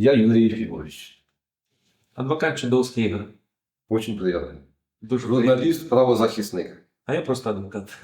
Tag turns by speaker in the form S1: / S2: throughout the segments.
S1: Я Юрий Ефимович.
S2: Адвокат Чудовський Ігор.
S1: Очень приємно.
S2: Дуже.
S1: Журналіст, правозахисник.
S2: А я просто адвокат.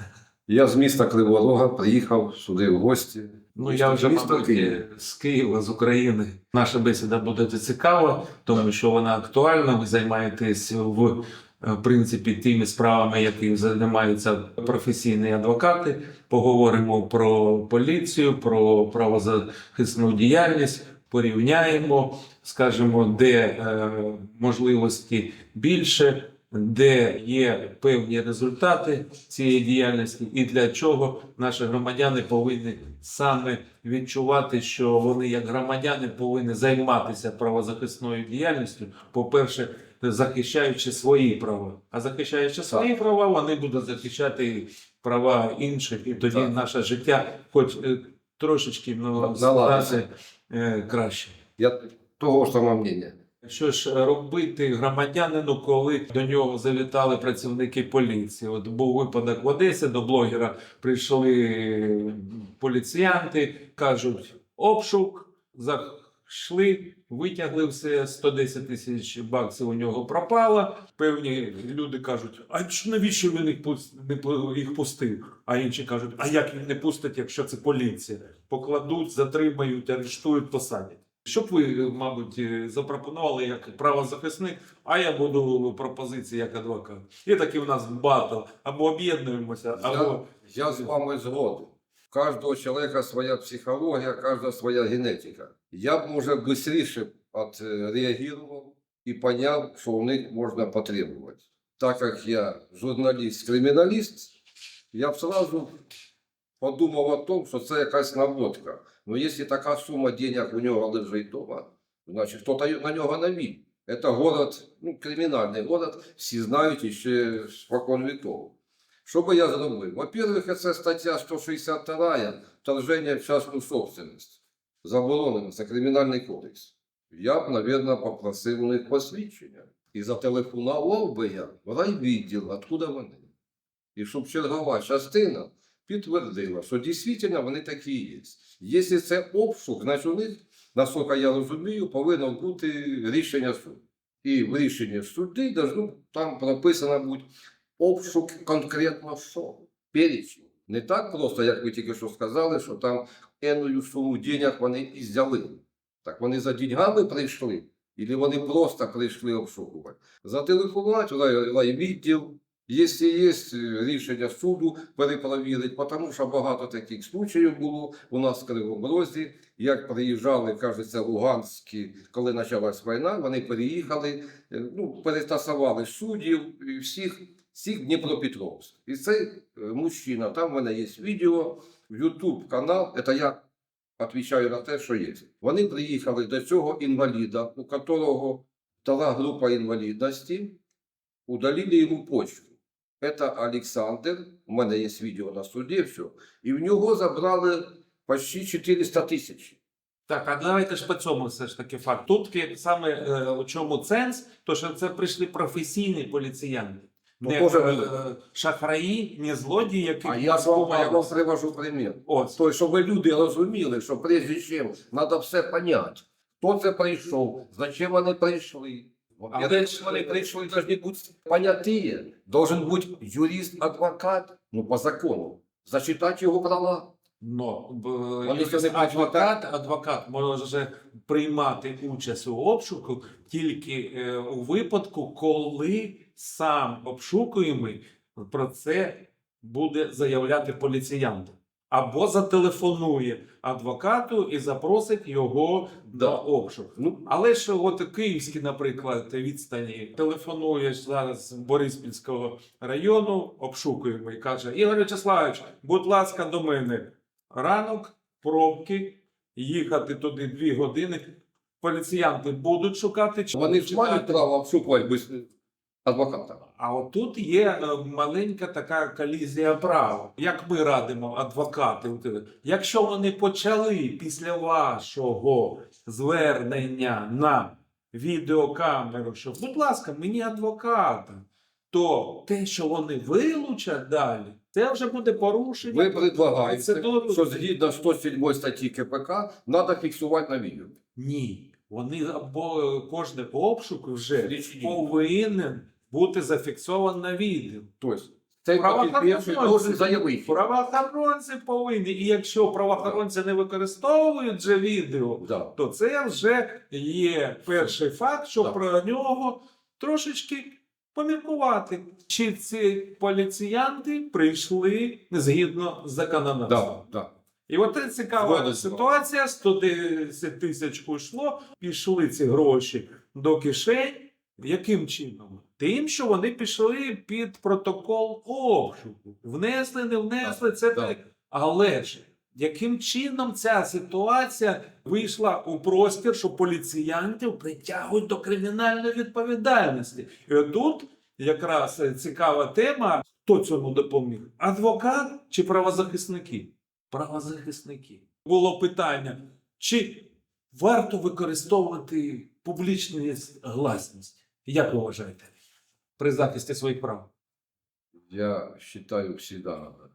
S1: Я з міста Кривого Рога приїхав сюди в гості.
S2: Ну я вже мабуть,
S1: Київ.
S2: з Києва, з України. Наша бесіда буде цікава, тому що вона актуальна. Ви займаєтесь в е, принципі тими справами, якими займаються професійні адвокати. Поговоримо про поліцію, про правозахисну діяльність. Порівняємо, скажімо, де е, можливості більше, де є певні результати цієї діяльності, і для чого наші громадяни повинні саме відчувати, що вони, як громадяни, повинні займатися правозахисною діяльністю. По-перше, захищаючи свої права. А захищаючи свої права, вони будуть захищати права інших, і тоді
S1: Так.
S2: наше життя, хоч е, трошечки ну, стати е, краще.
S1: Я того ж самого мнення.
S2: Що ж робити громадянину, коли до нього завітали працівники поліції? От був випадок в Одесі, до блогера прийшли поліціянти, кажуть, обшук, зайшли, витягли все, 110 тисяч баксів у нього пропало. Певні люди кажуть, а навіщо він їх їх пустив? А інші кажуть, а як він не пустить, якщо це поліція? Покладуть, затримають, арештують, посадять. Що б ви, мабуть, е, запропонували як правозахисник, а я буду пропозиції як адвокат. І такий у нас батл. Або об'єднуємося, або
S1: Я з вами згоден. У кожного чоловіка своя психологія, у кожного своя генетика. Я б, може, швидше відреагував і поняв, що у них можна потребувати. Так як я журналіст-криміналіст, я б сразу подумав о том, що це якась наводка. Ну, якщо така сума денег у нього лежить вдома, значить хто-то на нього навів. Це город, ну, кримінальний город, всі знають іще спокон віков. Що би я зробив? Во-первых, це стаття 162 вторження в частну собственность. Заборонено, це кримінальний кодекс. Я б, мабуть, попросив у них посвідчення. І зателефонував би я в райвідділ, откуда вони. І щоб чергова частина підтвердила, що дійсно вони такі є. Якщо це обшук, значить у них, наскільки я розумію, повинно бути рішення суду. І в рішенні судді там прописано бути обшук конкретно що? Перечень. Не так просто, як ви тільки що сказали, що там енною суму денег вони і взяли. Так вони за деньгами прийшли, або вони просто прийшли обшукувати. Зателефонувати райвідділ, якщо є е, рішення суду, перепровірити, тому що багато таких случаїв було у нас в Кривому Розі, як приїжджали, кажеться, луганські, коли почалась війна, вони переїхали, е, ну, перетасували суддів і всіх, всіх Дніпропетровськ. І цей е, мужчина, там в мене є відео, YouTube канал, це я відповідаю на те, що є. Вони приїхали до цього інваліда, у которого втора група інвалідності, удалили йому почку. Це Олександр, у мене є відео на суді, все. І в нього забрали почти 400 тисяч.
S2: так, а давайте ж по цьому все ж таки факт. Тут саме е, у чому сенс, то що це прийшли професійні поліціянти.
S1: Ну,
S2: Не
S1: може,
S2: е, шахраї, не злодії, які
S1: А я з вам
S2: маскували.
S1: я вам привожу примір.
S2: Ось.
S1: Тобто, щоб люди розуміли, що прежде чим треба все поняти. Хто це прийшов, зачем вони прийшли.
S2: Але ж-
S1: вони прийшли, должны бути поняті. Должен бути юрист-адвокат, ну, по закону, зачитати його права.
S2: Но адвокат, адвокат може приймати участь у обшуку тільки е, у випадку, коли сам обшукуємий про це буде заявляти поліціянту. Або зателефонує адвокату і запросить його
S1: Да.
S2: на обшук.
S1: Ну,
S2: Але ж от київські, наприклад, відстані телефонуєш зараз з Бориспільського району, обшукуємо і каже: Ігор Вячеславович, будь ласка, до мене. Ранок, пробки, їхати туди дві години. Поліціянти будуть шукати чи
S1: вони ж мають право обшукувати адвоката.
S2: А отут є е, маленька така колізія права. Як ми радимо адвокати, е, якщо вони почали після вашого звернення на відеокамеру, що, будь ласка, мені адвоката, то те, що вони вилучать далі, це вже буде порушення.
S1: Ви предлагаєте, що згідно 107 статті КПК треба фіксувати на відео.
S2: Ні. вони або кожен обшук вже повинен бути зафіксований на відео.
S1: Тобто, цей
S2: Правоохоронці.
S1: потерпівший заявити.
S2: Правоохоронці повинні, і якщо правоохоронці не використовують вже відео,
S1: Да.
S2: то це вже є перший факт, що
S1: Так.
S2: про нього трошечки поміркувати. Чи ці поліціянти прийшли згідно з законодавством?
S1: Да, да.
S2: І от це цікава
S1: Згоден.
S2: ситуація: 110 тисяч уйшло, пішли ці гроші до кишень. Яким чином? Тим, що вони пішли під протокол обшуку. Внесли, не внесли, це
S1: так.
S2: так. Але ж яким чином ця ситуація вийшла у простір, що поліціянтів притягують до кримінальної відповідальності? І отут якраз цікава тема: хто цьому допоміг? Адвокат чи правозахисники? Правозахисники. Було питання, чи варто використовувати публічність гласність? Як ви вважаєте? При захисті своїх прав?
S1: Я считаю всегда надо.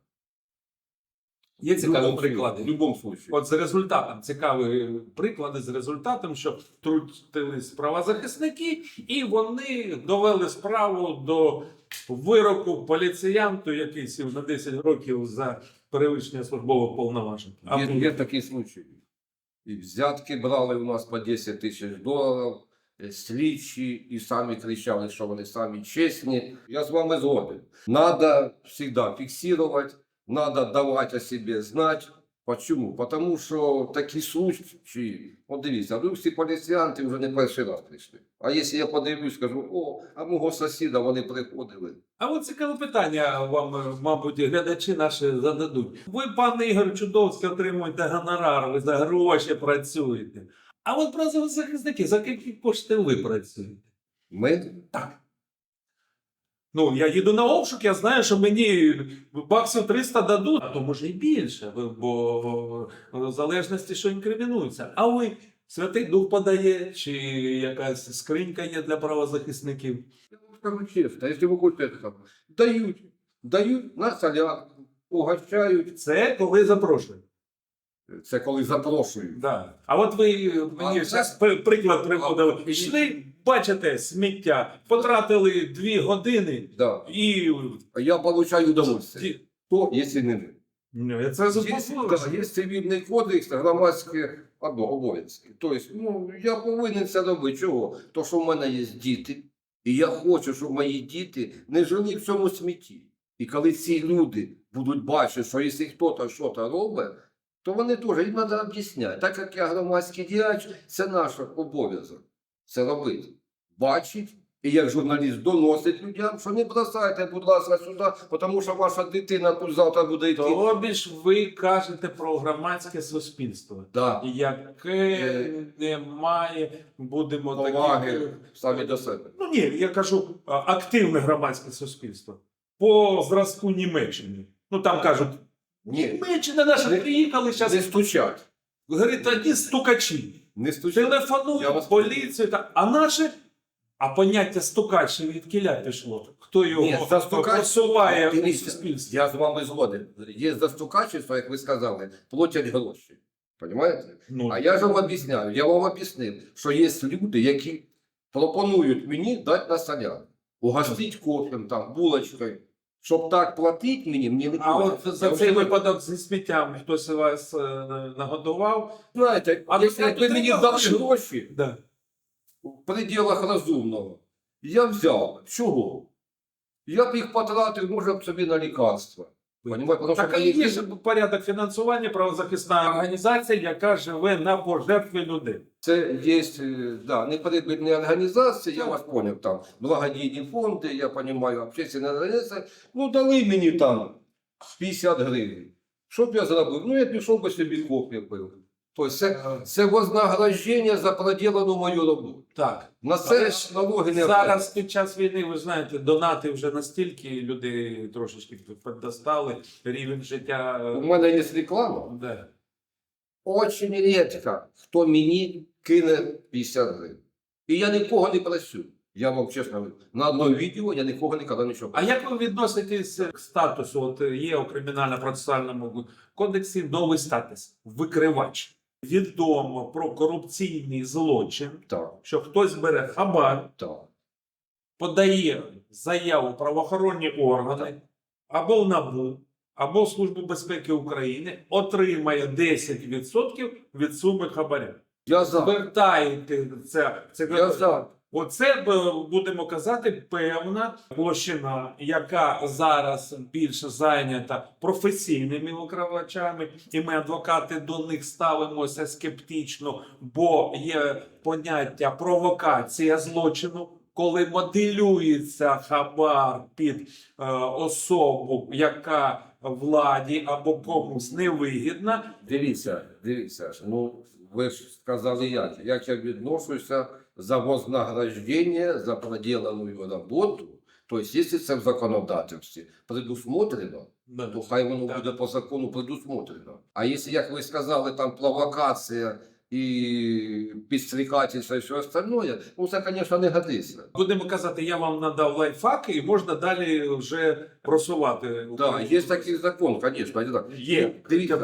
S2: Є цікаві приклади.
S1: В любом случае.
S2: От з результатом цікаві приклади з результатом, що втрутились правозахисники, і вони довели справу до вироку поліціянту, який сів на 10 років за перевищення службових повноважень.
S1: Є, є такі случаї. І взятки брали у нас по 10 тисяч доларів, слідчі, і самі кричали, що вони самі чесні. Я з вами згоден. Надо всегда фіксувати, надо давати о себе знати. Почему? Потому що такі случаї, от дивіться, ви всі поліціянти вже не перший раз прийшли. А якщо я подивлюсь, скажу, о, а мого сусіда вони приходили.
S2: А от цікаве питання вам, е, мабуть, глядачі наші зададуть. Ви, пане Ігор Чудовський, отримуєте гонорар, ви за гроші працюєте. А от правозахисники, за які кошти ви працюєте?
S1: Ми
S2: Так. Ну, я їду на обшук, я знаю, що мені баксів 300 дадуть, а то може і більше, бо- бо в залежності, що інкримінується. А ви Святий Дух подає, чи якась скринька є для правозахисників?
S1: Я вам скажу чесно, якщо ви хочете там, дають, дають на солярку, угощають.
S2: Це коли запрошують.
S1: Це коли запрошують.
S2: Да. А от ви е, мені
S1: А
S2: зараз приклад приводили. Йшли, бачите, сміття, потратили дві години
S1: Да.
S2: і.
S1: Я получаю удовольствие.
S2: Ті-
S1: То, якщо не ви.
S2: Ну, я це
S1: є цивільний кодекс, громадські або обов'язки. Тобто, ну, я повинен це робити. Чого? То, що в мене є діти, і я хочу, щоб мої діти не жили в цьому смітті. І коли ці люди будуть бачити, що якщо хтось щось робить, то вони теж їм треба об'ясняти. Так як я громадський діяч, це наш обов'язок це робити. Бачить, і як журналіст доносить людям, що не бросайте, будь ласка, сюди, тому що ваша дитина тут завтра буде йти.
S2: Тобі ж ви кажете про громадське суспільство,
S1: Да.
S2: яке не має, будемо
S1: Поваги
S2: такі.
S1: самі до себе.
S2: Ну ні, я кажу активне громадське суспільство. По зразку Німеччини. Ну там кажуть, Німеччина наша
S1: Не-
S2: приїхали зараз.
S1: не стучать.
S2: Говорить, одні стукачі.
S1: Не стучать.
S2: Телефонують поліцію. Та, а наше, а поняття стукач від кіля пішло. Хто його
S1: Ні, за стукач-
S2: просуває
S1: Дивіться,
S2: суспільстві?
S1: Я з вами згоден. Є застукачество, як ви сказали, платять гроші. Понимаєте?
S2: Ну,
S1: А я ж вам об'ясняю, я вам об'яснив, що є люди, які пропонують мені дати на соляр. Угостить кофем, там, булочкою. Щоб так платити мені, мені не
S2: А
S1: платять.
S2: от за
S1: Я
S2: цей
S1: вже-
S2: випадок зі сміттям хтось вас е, нагодував.
S1: Знаєте,
S2: А
S1: якщо
S2: ви
S1: мені
S2: треба
S1: дали
S2: гроші?
S1: гроші,
S2: Да.
S1: в пределах розумного. Я взяв. Чого? Я б їх потратив, може б собі на лікарства. Понимаєте?
S2: Так
S1: мені-
S2: є ж порядок фінансування правозахисна організація, яка живе на пожертві людей.
S1: Це є е, да, неприбильні організації, я вас поняв, там благодійні фонди, я розумію, общественні організації. Ну, дали мені там 50 гривень. Що б я зробив? Ну, я пішов би собі кофе пив. Тобто це, це вознаграждення за проділену мою роботу.
S2: Так.
S1: На це
S2: ж
S1: налоги не
S2: Зараз під час війни, ви знаєте, донати вже настільки люди трошечки піддостали, рівень життя.
S1: У
S2: е,
S1: мене є реклама.
S2: де.
S1: Очень рідко, хто мені кине 50 гривень. І я нікого не просю. Я вам чесно говорю, на одному відео я нікого ніколи нічого.
S2: А як ви відноситесь к статусу? От є у кримінально-процесуальному кодексі новий статус викривач. Відомо про корупційний злочин,
S1: Так,
S2: що хтось бере хабар,
S1: так.
S2: подає заяву в правоохоронні органи або в НАБУ, або в Службу безпеки України, отримає 10% від суми хабаря.
S1: Я за.
S2: Це, це
S1: Я за.
S2: Оце будемо казати певна площина, яка зараз більше зайнята професійними викривачами, і ми, адвокати, до них ставимося скептично, бо є поняття провокація злочину. Коли моделюється хабар під е, особу, яка владі або комусь невигідна,
S1: Дивіться, дивіться. Ну, ви ж сказали як. Як я відношуся за вознаграждення за проделану роботу. Тобто, якщо це в законодавстві предусмотрено, то хай воно
S2: Так.
S1: буде по закону предусмотрено. А якщо, як ви сказали, там провокація і підстрікательство і все остальное, ну це, звісно, не годиться.
S2: будемо казати, я вам надав лайфхаки, і можна далі вже просувати.
S1: Да, є такий закон, звісно.
S2: Є.
S1: Дивіться,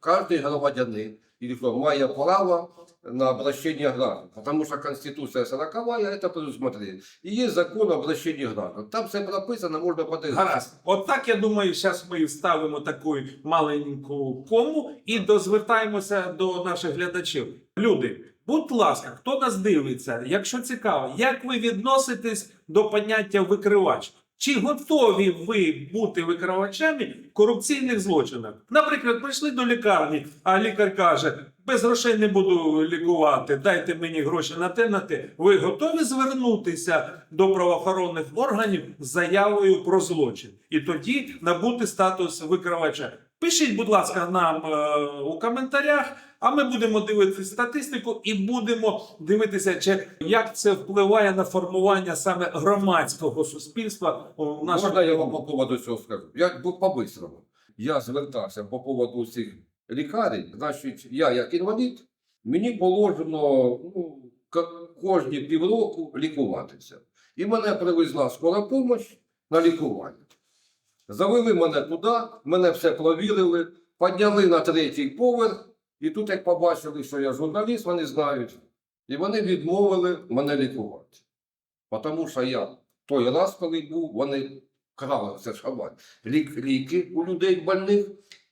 S1: кожен громадянин или кто, має право на обращение граждан. Потому что Конституция 40 это предусмотрена. И есть закон об обращении граждан. Там все прописано, можно подать.
S2: Гаразд. От так я думаю, зараз ми вставимо таку маленьку кому і дозвертаємося до наших глядачів. Люди, будь ласка, хто нас дивиться, якщо цікаво, як ви відноситесь до поняття викривач? Чи готові ви бути викривачами корупційних злочинів? Наприклад, прийшли до лікарні, а лікар каже: без грошей не буду лікувати, дайте мені гроші на те, на те. Ви готові звернутися до правоохоронних органів з заявою про злочин і тоді набути статус викривача? Пишіть, будь ласка, нам е, у коментарях, а ми будемо дивитися статистику і будемо дивитися, як це впливає на формування саме громадського суспільства у нашому
S1: Можна я вам по поводу цього скажу? Я по-бистрому. Я звертався по поводу цих лікарень. Значить, я як інвалід, мені положено ну, кожні півроку лікуватися. І мене привезла скора допомога на лікування. Завели мене туди, мене все провірили, підняли на третій поверх, і тут, як побачили, що я журналіст, вони знають. І вони відмовили мене лікувати. Тому що я той раз, коли був, вони крали це лік, ліки у людей больних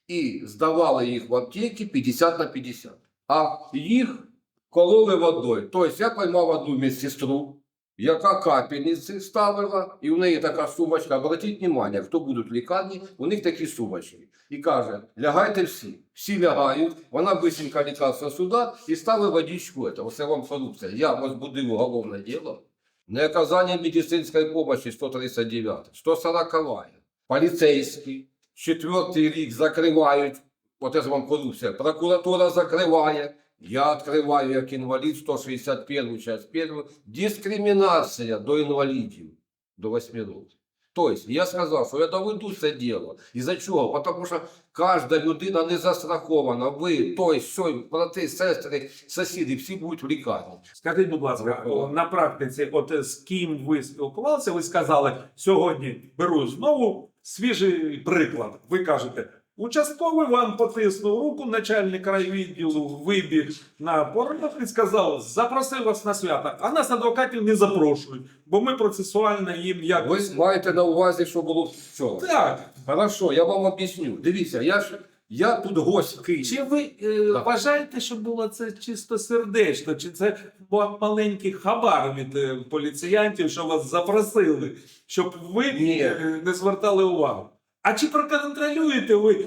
S1: і здавали їх в аптеки 50 на 50. А їх кололи водою. Тобто я поймав одну медсестру, яка капельниці ставила, і в неї така сумочка. Обратіть увагу, хто будуть в лікарні, у них такі сумочки. І каже, лягайте всі. Всі лягають, вона бисенько лікався сюди і ставить водичку. Оце вам корупція. Я возбудив уголовне діло. Неоказание медицинской помощи 139, 140 поліцейські, четвертий рік закривають, от це вам корупція, прокуратура закриває, я відкриваю як інвалід 161 час 1, дискримінація до інвалідів до 8 років. Тобто, я сказав, що я доведу це діло. І за чого? Тому що кожна людина не застрахована. Ви, той, сьой, брати, сестри, сусіди, всі будуть в лікарні.
S2: Скажіть, будь ласка, на практиці, от з ким ви спілкувалися, ви сказали, сьогодні беру знову свіжий приклад. Ви кажете, участковий вам потиснув руку, начальник райвідділу вибіг на порог і сказав, запросив вас на свята, а нас адвокатів не запрошують, бо ми процесуально їм
S1: Ви маєте на увазі, що було вчора.
S2: Так,
S1: Хорошо, я вам об'ясню. Дивіться, я ж я тут гость в Києві.
S2: Чи ви е,
S1: Так.
S2: вважаєте, що було це чисто сердечно? Чи це був маленький хабар від е, поліціянтів, що вас запросили, щоб ви
S1: Ні.
S2: е, не звертали увагу? А чи проконтролюєте ви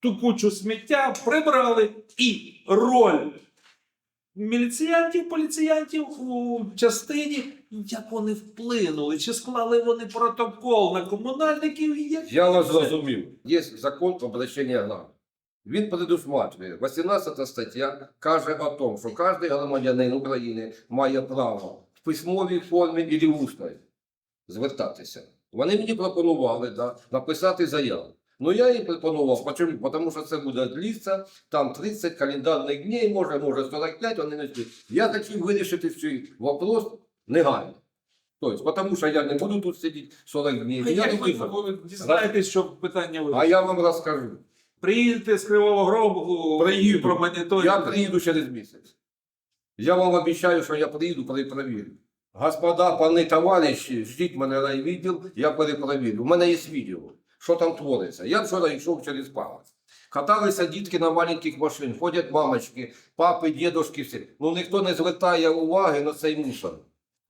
S2: ту кучу сміття, прибрали і роль міліціянтів, поліціянтів у частині, як вони вплинули, чи склали вони протокол на комунальників? Як
S1: Я вас
S2: це?
S1: зрозумів. Є закон про обращення громад. Він предусматриває, 18 стаття каже о том, що кожен громадянин України має право в письмовій формі і в усній звертатися. Вони мені пропонували да, написати заяву. Ну я їй пропонував, почему? тому що це буде длитися, там 30 календарних днів, може, може 45, вони не спить. Я хотів вирішити цей вопрос негайно. Тобто, тому що я не буду тут сидіти 40 днів.
S2: А
S1: Я
S2: як ви дізнаєтесь, що питання
S1: А я вам розкажу.
S2: Приїдете з Кривого Гробу,
S1: Приїду.
S2: про моніторинг.
S1: Я приїду через місяць. Я вам обіцяю, що я приїду, перепровірю. Господа, пани товариші, ждіть мене на відділ, я перепровірю. У мене є відео, що там твориться. Я вчора йшов через палац. Каталися дітки на маленьких машинах, ходять мамочки, папи, дідушки, всі. Ну ніхто не звертає уваги на цей мусор.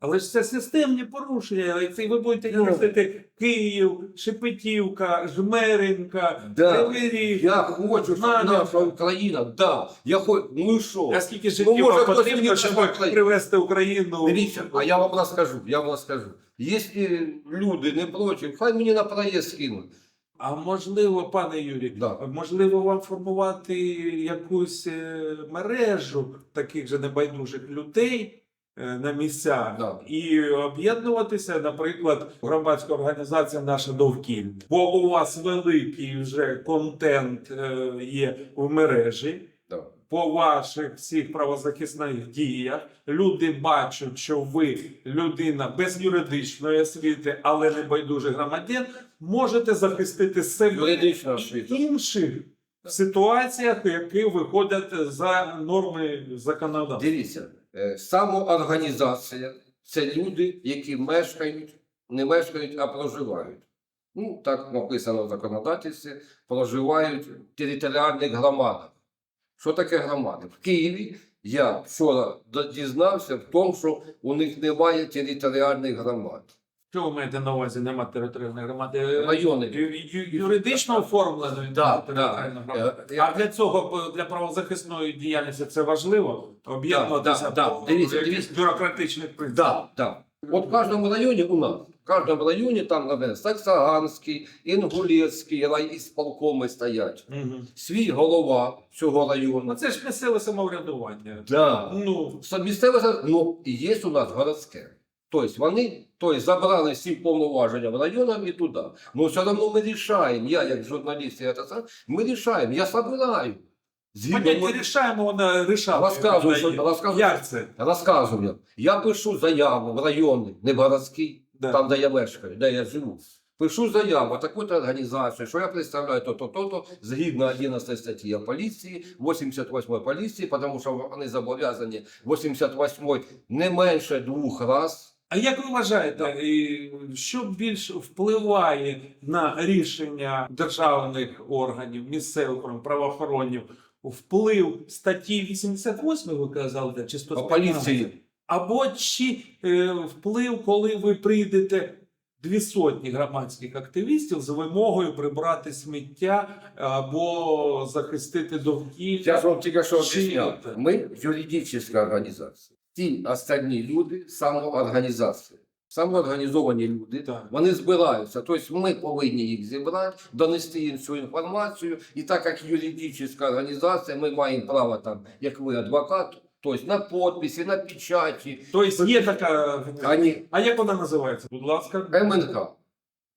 S2: Але ж це системні порушення. Якщо ви будете
S1: Ну.
S2: їздити Київ, Шепетівка, Жмеринка,
S1: Да.
S2: Кривий
S1: Я хочу, щоб наша Україна, да, я хочу, ну і що?
S2: А скільки
S1: Ну,
S2: життів
S1: може,
S2: вам потрібно, щоб
S1: скаже.
S2: привести Україну?
S1: Дивіться, а я вам розкажу, я вам розкажу. Якщо люди не проти, хай мені на проїзд скинуть.
S2: А можливо, пане Юрій,
S1: Да.
S2: можливо, вам формувати якусь е, мережу таких же небайдужих людей е, на місцях
S1: Да.
S2: і об'єднуватися, наприклад, громадська організація наша довкілля. Бо у вас великий вже контент е, є в мережі.
S1: Да.
S2: По ваших всіх правозахисних діях люди бачать, що ви людина без юридичної освіти, але не байдужий громадян, можете захистити себе інших в ситуаціях, які виходять за норми законодавства.
S1: Дивіться, е, самоорганізація це люди, які мешкають, не мешкають, а проживають. Ну, так написано в законодавстві, проживають в територіальних громадах. Що таке громади? В Києві я вчора дізнався в тому, що у них немає територіальних громад.
S2: Що ви маєте на увазі? Нема територіальної громади? Е,
S1: Райони.
S2: ю- ю- Юридично оформленої
S1: Да,
S2: територіальної
S1: да.
S2: громади.
S1: Е,
S2: А для цього для правозахисної діяльності це важливо об'єднуватися
S1: Да, да,
S2: по.
S1: Дивіться,
S2: якихось
S1: дивіться.
S2: бюрократичних принципах.
S1: Да, да. От в кожному районі у нас, в кожному районі там, наприклад, Саксаганський, Інгулецький, райісполкоми стоять.
S2: Мгм.
S1: Свій голова цього району.
S2: Ну це ж місцеве самоврядування.
S1: Да.
S2: Ну,
S1: Со- Місцеве, за- ну, і є у нас городське. Тобто вони тобто, забрали всі повноваження в районах і туди. Ну все одно ми рішаємо, я як журналіст, я це ми рішаємо, я собираю. Ми-
S2: рішаємо, вона рішає.
S1: Розказую, що- розказую.
S2: Як це?
S1: розказую. Я пишу заяву в районний, не в городський,
S2: Да.
S1: там, де я мешкаю, де я живу. Пишу заяву таку-то організацію, що я представляю то-то, то-то, згідно 11 статті поліції, 88 поліції, тому що вони зобов'язані 88 не менше двох раз.
S2: А як ви вважаєте, що більш впливає на рішення державних органів, місцевих правоохоронів? Вплив статті 88, ви казали, чи 115?
S1: поліції
S2: Або чи е, вплив, коли ви прийдете дві сотні громадських активістів з вимогою прибрати сміття або захистити довкілля?
S1: Я ж вам тільки що об'ясняв. Ми юридична організація. Ті остальні люди самоорганізація. Самоорганізовані люди,
S2: Так.
S1: вони збираються. Тобто ми повинні їх зібрати, донести їм цю інформацію. І так як юридична організація, ми маємо право там, як ви адвокат, тобто на підписі, на печаті.
S2: Тобто є така.
S1: Вони
S2: А як вона називається? Будь ласка,
S1: МНК,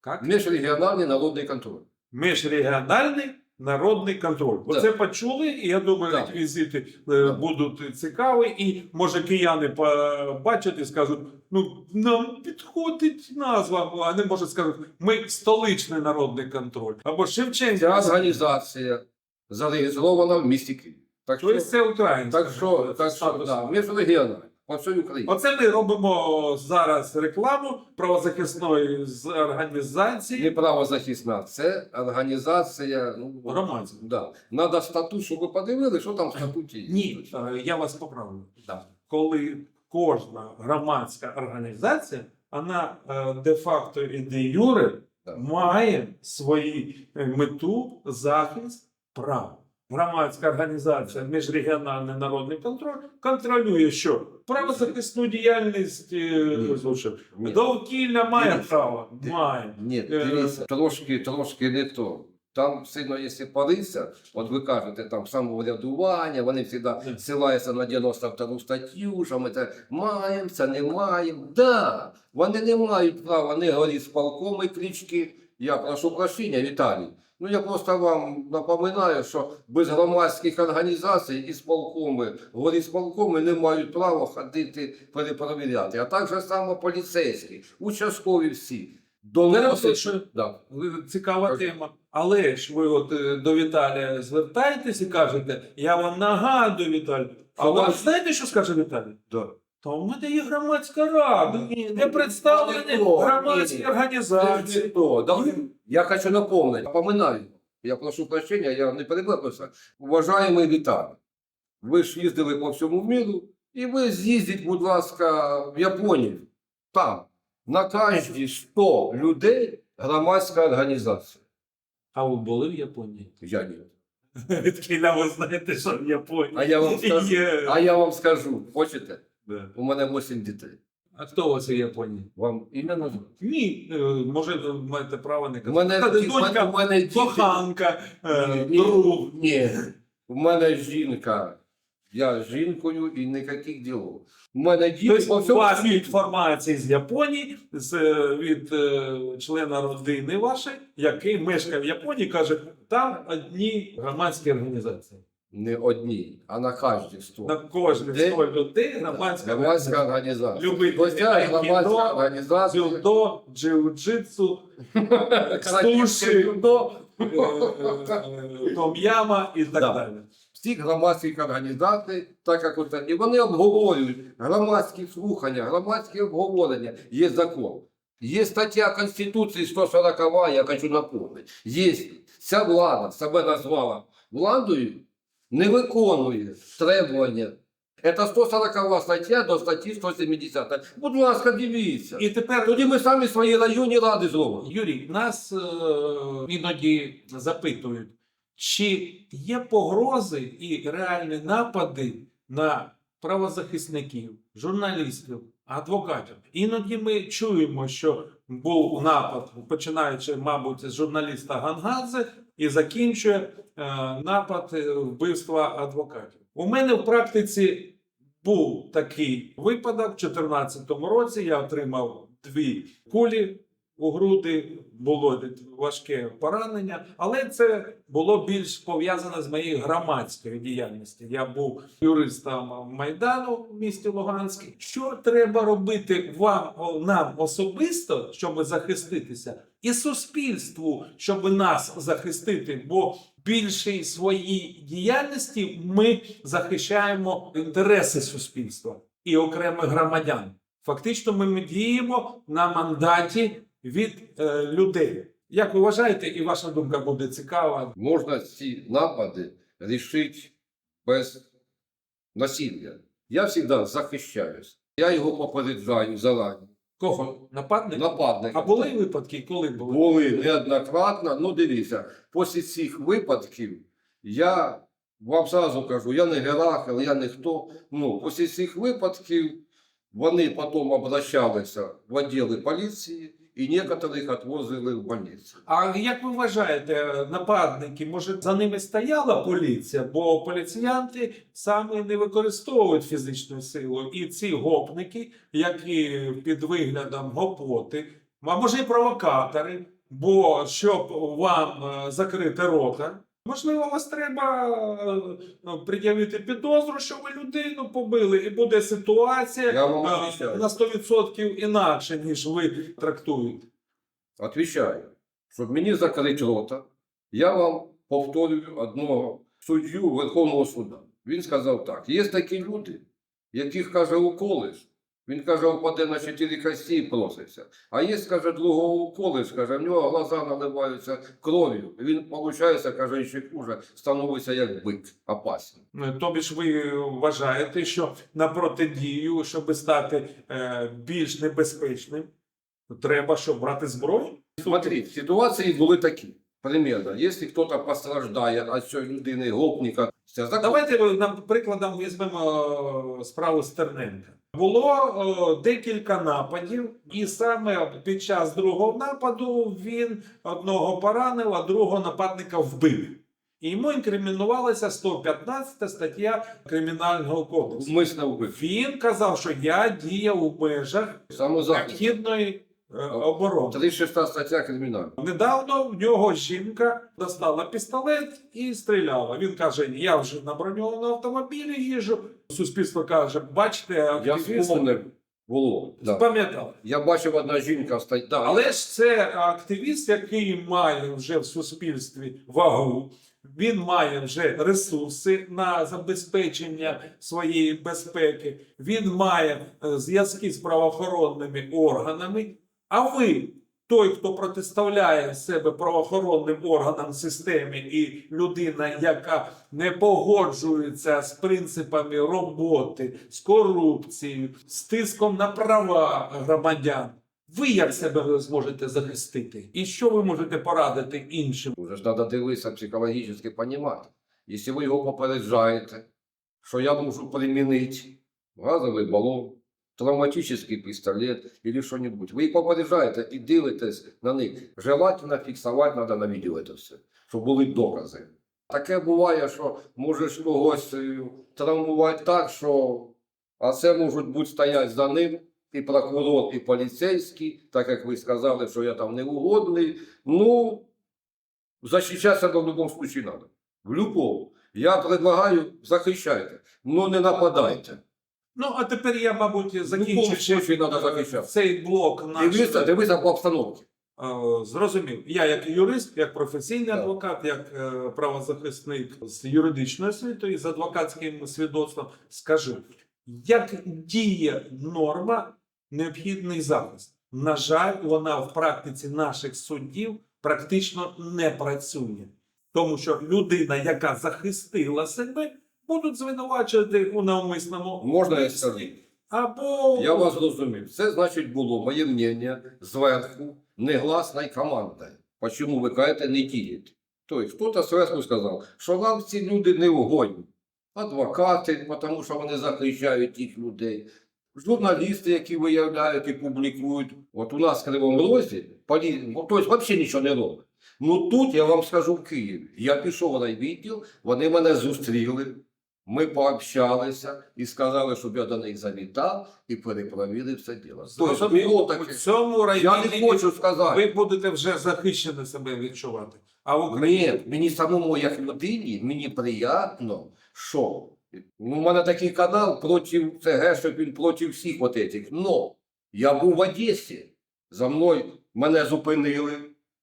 S2: як?
S1: міжрегіональний народний контроль.
S2: Міжрегіональний народний контроль.
S1: Да.
S2: Оце почули, і я думаю,
S1: Да.
S2: реквізити е, будуть цікаві, і може кияни побачать і скажуть: ну нам підходить назва, а не може скажуть, ми столичний народний контроль або
S1: Ця
S2: Шевченка.
S1: організація зареєстрована в місті Києві. Так що,
S2: це українська.
S1: так що, так що да, міжрегіональний, по всій Україні.
S2: Оце ми робимо зараз рекламу правозахисної з
S1: Не правозахисна, це організація. Ну,
S2: громадська.
S1: да. Надо статут, щоб ви подивили, що там в статуті є.
S2: Ні, е, я вас поправлю.
S1: Да.
S2: коли кожна громадська організація, вона е, де-факто і де юре
S1: Так.
S2: має свої е, мету захист прав. Громадська організація Міжрегіональний народний контроль контролює, що правозахисну діяльність е,
S1: Ні.
S2: слушай,
S1: Ні.
S2: довкілля має
S1: Дивіться.
S2: право. Має.
S1: Ні,
S2: Е,
S1: дивіться, трошки, трошки не то. Там сильно, якщо париться, от ви кажете, там самоврядування, вони завжди ссилаються на 92 статтю, що ми це маємо, це не маємо. Да, вони не мають права не горі з полком і клички. Я прошу прощення, Віталій. Ну я просто вам напоминаю, що без громадських організацій і сполкоми, горі сполкоми не мають права ходити перепровіряти. А так же само поліцейські, участкові всі. доносить.
S2: що-
S1: Да.
S2: Цікава
S1: Кажи.
S2: тема. Але ж ви от е, до Віталія звертаєтесь і кажете, я вам нагадую, Віталій. А ви знаєте, що скаже Віталій?
S1: Да.
S2: Та у мене є громадська рада,
S1: Ні,
S2: де
S1: ну,
S2: представлені
S1: не то,
S2: громадські
S1: ні.
S2: організації.
S1: Це то, да. Я хочу напомнить, напоминаю. Я прошу прощения, я не перебився. Уважаемый Віталій, ви ж їздили по всьому міру, і ви з'їздіть, будь ласка, в Японію. Там на кожні 100 людей громадська організація.
S2: А ви були в Японії?
S1: Я ні.
S2: Відкіля ви знаєте, що в Японії.
S1: А я вам скажу,
S2: є.
S1: а я вам скажу, хочете?
S2: Да.
S1: У мене 8 дітей.
S2: А хто у вас у Японії?
S1: Вам ім'я назвати?
S2: Ні, е, може, ви маєте право не
S1: У мене,
S2: казати.
S1: ді- у мене, у мене діти.
S2: коханка, е,
S1: Ні, ні,
S2: друг.
S1: Ні. У мене жінка. Я з жінкою і ніяких ділов. У мене діти по
S2: Тобто у
S1: всьому
S2: вас
S1: світу.
S2: інформація з Японії, з, е, від е, члена родини вашої, який мешкає в Японії, каже, там одні громадські організації.
S1: Не одні, а на кожні 100.
S2: На кожні
S1: Де?
S2: 100 людей громадська
S1: Громадська
S2: організація. Любителі
S1: Ось громадська організація.
S2: Дзюдо, джиу-джитсу, суші.
S1: дзюдо.
S2: е, е, і так
S1: Да.
S2: далі.
S1: всіх громадських організацій, так як от і вони обговорюють громадські слухання, громадські обговорення. Є закон. Є стаття Конституції 140, я хочу напомнити. Є ця влада себе назвала владою, не виконує требування. Це 140 стаття до статті 170. Будь ласка, дивіться.
S2: І тепер
S1: Тоді ми самі свої районні ради зробимо.
S2: Юрій, нас е, іноді запитують, чи є погрози і реальні напади на правозахисників, журналістів, адвокатів. Іноді ми чуємо, що був напад, починаючи, мабуть, з журналіста Гангадзе і закінчує е, напад е, вбивства адвокатів. У мене в практиці був такий випадок. У 2014 році я отримав дві кулі у груди, було важке поранення, але це було більш пов'язане з моєю громадською діяльністю. Я був юристом Майдану в місті Луганськ. Що треба робити вам нам особисто, щоб захиститися, і суспільству, щоб нас захистити? Бо більшій своїй діяльності ми захищаємо інтереси суспільства і окремих громадян. Фактично, ми діємо на мандаті від е, людей. Як ви вважаєте, і ваша думка буде цікава?
S1: Можна ці напади рішити без насилля. Я завжди захищаюсь. Я його попереджаю зарані.
S2: Кого нападник?
S1: Нападника.
S2: А були випадки, коли були?
S1: Були неоднократно. Ну, дивіться, після цих випадків я вам зразу кажу, я не Герахел, я не хто. Ну, після цих випадків вони потім обращалися в відділи поліції і некоторих відвозили в больницю.
S2: А як ви вважаєте, нападники, може за ними стояла поліція? Бо поліціянти саме не використовують фізичну силу. І ці гопники, які під виглядом гопоти, а може і провокатори, бо щоб вам е, закрити рота. Можливо, вас треба е, пред'явити підозру, що ви людину побили, і буде ситуація
S1: Я вам
S2: е,
S1: обіцяю.
S2: на 100% інакше, ніж ви трактуєте.
S1: Отвічаю, щоб мені закрити рота, я вам повторюю одного суддю Верховного суду. Він сказав так: є такі люди, яких каже уколиш. Він каже, впаде на чотири кості і проситься. А є, каже, другого уколиш, каже, в нього глаза наливаються кров'ю. Він, виходить, каже, ще хуже, становиться як бик, опасний.
S2: Е, Тобі ж ви вважаєте, що на протидію, щоб стати е, більш небезпечним, треба що брати зброю?
S1: Смотрите, ситуації були такі. Примерно, якщо хтось постраждає від цієї людини, гопника, закон.
S2: Давайте нам прикладом візьмемо е, справу Стерненка. Було е, декілька нападів, і саме під час другого нападу він одного поранив, а другого нападника вбив. І йому інкримінувалася 115 стаття Кримінального кодексу.
S1: Умисно вбив.
S2: Він казав, що я діяв у межах
S1: Самозахист.
S2: необхідної оборони.
S1: 36 стаття кримінальна.
S2: Недавно в нього жінка достала пістолет і стріляла. Він каже: Я вже на броньованому автомобілі їжджу. Суспільство каже: бачите,
S1: Я
S2: активісти
S1: вспомнив, Було. Да.
S2: Пам'ятали.
S1: Я бачив, одна жінка стоїть. Да,
S2: Але ж це активіст, який має вже в суспільстві вагу. Він має вже ресурси на забезпечення своєї безпеки. Він має е, зв'язки з правоохоронними органами. А ви, той, хто протиставляє себе правоохоронним органам системи, і людина, яка не погоджується з принципами роботи, з корупцією, з тиском на права громадян. Ви як себе зможете захистити? І що ви можете порадити іншим?
S1: Уже ж треба дивитися психологічно розуміти. Якщо ви його попереджаєте, що я можу примінити газовий балон, травматичний пістолет або що-небудь, ви їх попереджаєте і дивитесь на них. Желательно фіксувати треба на відео це все, щоб були докази. Таке буває, що можеш когось травмувати так, що а це можуть бути стоять за ним і прокурор, і поліцейський, так як ви сказали, що я там неугодний. Ну, защищаться в любом случае надо. В любом. Я предлагаю, захищайте, но не нападайте.
S2: Ну а тепер я, мабуть,
S1: любому
S2: закінчивши
S1: надо захищати.
S2: цей блок
S1: Дивися,
S2: наш.
S1: дивися по обстановці.
S2: Е, Зрозумів. Я як юрист, як професійний
S1: Так.
S2: адвокат, як е, правозахисник з юридичною освітою з адвокатським свідоцтвом, скажу, як діє норма необхідний захист. На жаль, вона в практиці наших суддів практично не працює. Тому що людина, яка захистила себе, будуть звинувачувати у навмисному
S1: Можна я скажу?
S2: Або
S1: Я вас зрозумів. Це значить було моє мнення зверху негласною командою. Почому ви кажете не діяти? Тобто, хтось зверху сказав, що нам ці люди не угодні. Адвокати, тому що вони захищають тих людей. Журналісти, які виявляють і публікують. От у нас в Кривому Розі, полі... ну, тобто взагалі нічого не робить. Ну тут я вам скажу в Києві. Я пішов в райвідділ, вони мене зустріли. Ми пообщалися і сказали, щоб я до них завітав і перепровірив це діло. Тобто, таке.
S2: цьому
S1: Я не хочу сказати.
S2: ви будете вже захищено себе відчувати. А в Україні
S1: Ні, мені самому як людині, мені приємно, що ну, у мене такий канал проти ЦГ, щоб він проти всіх от этих. Но я був в Одесі, за мною мене зупинили.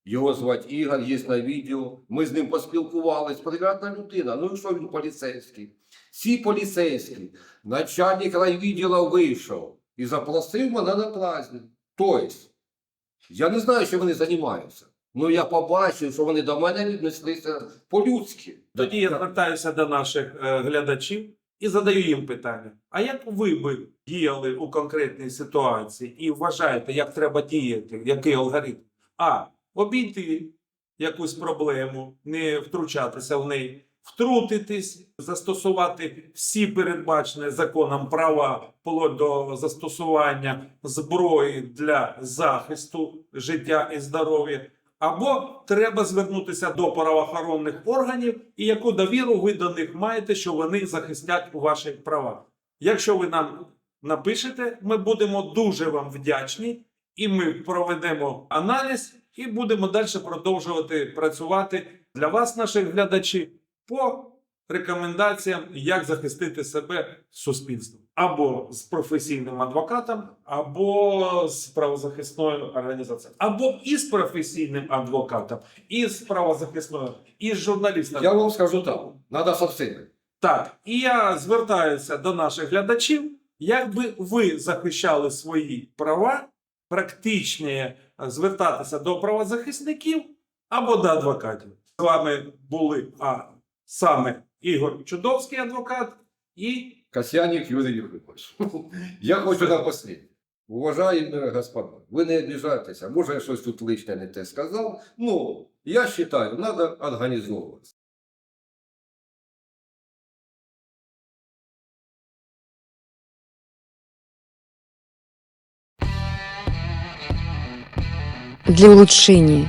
S1: Його звати Ігор, є на відео. Ми з ним поспілкувались. Приятна людина. Ну і що він поліцейський? Всі поліцейські. Начальник райвідділа вийшов і запросив мене на праздник. Тобто, я не знаю, що вони займаються. Ну я побачив, що вони до мене віднеслися по-людськи.
S2: тоді я звертаюся до наших е, глядачів і задаю їм питання: а як ви би діяли у конкретній ситуації і вважаєте, як треба діяти, який алгоритм? А обійти якусь проблему, не втручатися в неї, втрутитись, застосувати всі передбачені законом права, до застосування зброї для захисту життя і здоров'я. Або треба звернутися до правоохоронних органів, і яку довіру ви до них маєте, що вони захистять ваші права. Якщо ви нам напишете, ми будемо дуже вам вдячні, і ми проведемо аналіз і будемо далі продовжувати працювати для вас, наших глядачів, по рекомендаціям, як захистити себе суспільством. Або з професійним адвокатом, або з правозахисною організацією, або і з професійним адвокатом, і з правозахисною, і з журналістом.
S1: Я вам скажу так, треба со всіми.
S2: Так, і я звертаюся до наших глядачів. Як би ви захищали свої права, практичніше звертатися до правозахисників або до адвокатів. З вами були а саме Ігор Чудовський адвокат і
S1: Касьянік Юрій Юрійович. Я хочу напослідок. Уважаємо господа, ви не обіжайтеся, може я щось тут лишнє не те сказав. Ну, я вважаю, треба організовуватися.
S3: для улучшения